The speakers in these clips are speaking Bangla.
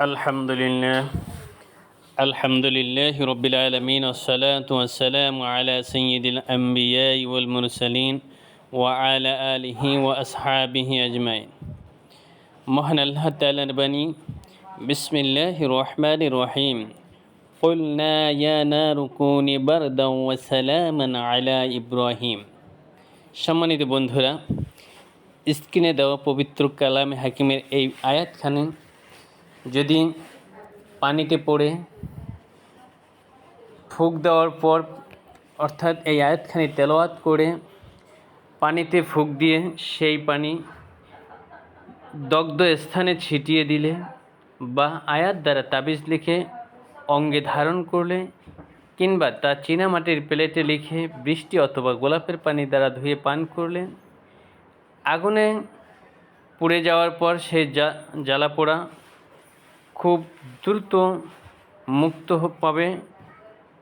الحمد لله الحمد لله رب العالمين والصلاة والسلام على سيد الأنبياء والمرسلين وعلى آله وأصحابه أجمعين মহান আল্লাহ তালার বাণী বিসমিল্লাহ রহমান রহিম قلنا يا نار كوني بردا وسلاما على ইব্রাহিম সম্মানিত বন্ধুরা স্ক্রিনে দেওয়া পবিত্র কালামে হাকিমের এই আয়াতখানে যদি পানিতে পড়ে ফুক দেওয়ার পর, অর্থাৎ এই আয়াতখানি তেলাওয়াত করে পানিতে ফুক দিয়ে সেই পানি দগ্ধ স্থানে ছিটিয়ে দিলে বা আয়াত দ্বারা তাবিজ লিখে অঙ্গে ধারণ করলে কিংবা তা চীনামাটির প্লেটে লিখে বৃষ্টি অথবা গোলাপের পানি দ্বারা ধুয়ে পান করলে আগুনে পুড়ে যাওয়ার পর সেই জ্বালা পোড়া খুব দ্রুত মুক্ত পাবে,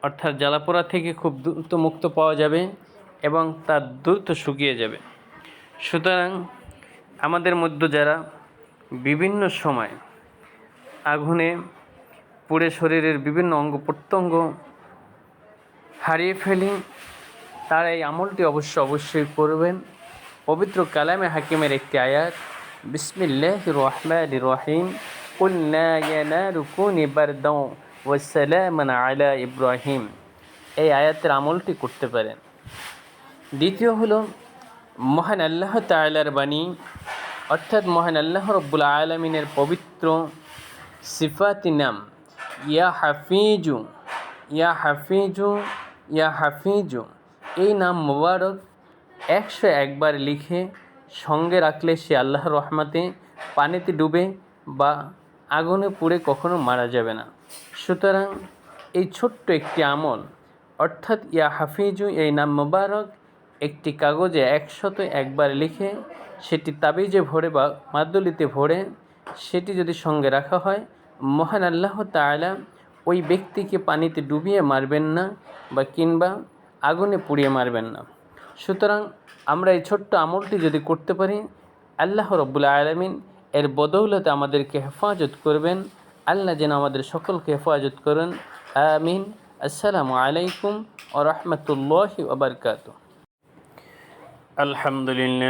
অর্থাৎ জ্বালাপোড়া থেকে খুব দ্রুত মুক্ত পাওয়া যাবে এবং তা দ্রুত শুকিয়ে যাবে। সুতরাং আমাদের মধ্যে যারা বিভিন্ন সময় আগুনে পুড়ে শরীরের বিভিন্ন অঙ্গ প্রত্যঙ্গ হারিয়ে ফেলি, তারা এই আমলটি অবশ্য অবশ্যই করবেন। পবিত্র কালামে হাকিমের একটি আয়াত বিসমিল্লাহ রহমান রহিম। কুল্লা ইয়ানারু কুনি বারদাও ওয়াসসালামান আলা ইব্রাহিম এই আয়াতের আমলটি করতে পারেন। দ্বিতীয় হল, মহান আল্লাহ তালার বাণী, অর্থাৎ মহান আল্লাহ রব্বুল আলমিনের পবিত্র সিফাতি নাম, ইয়া হাফিজু ইয়া হাফিজু ইয়া হাফিজু। এই নাম মুবারক একশো একবার লিখে সঙ্গে রাখলে সে আল্লাহর রহমাতে পানিতে ডুবে বা আগুনে পুড়ে কখনো মারা যাবে না। সুতরাং এই ছোট্ট একটি আমল, অর্থাৎ ইয়া হাফিজু এই নাম মোবারক, একটি কাগজে একশত একবার লিখে, সেটি তাবিজে ভরে বা মাদুলিতে ভরে, সেটি যদি সঙ্গে রাখা হয়, মহান আল্লাহ তালা ওই ব্যক্তিকে পানিতে ডুবিয়ে মারবেন না বা কিংবা আগুনে পুড়িয়ে মারবেন না। সুতরাং আমরা এই ছোট্ট আমলটি যদি করতে পারি, আল্লাহ রব্বুল আলমিন এর বদৌলতে আমাদেরকে হেফাজত করবেন। আল্লাহ যেন আমাদের সকলকে হেফাজত করেন। আমিন। আসসালামু আলাইকুম ও রহমতুল্লাহ ওবরকাত আলহামদুলিল্লাহ।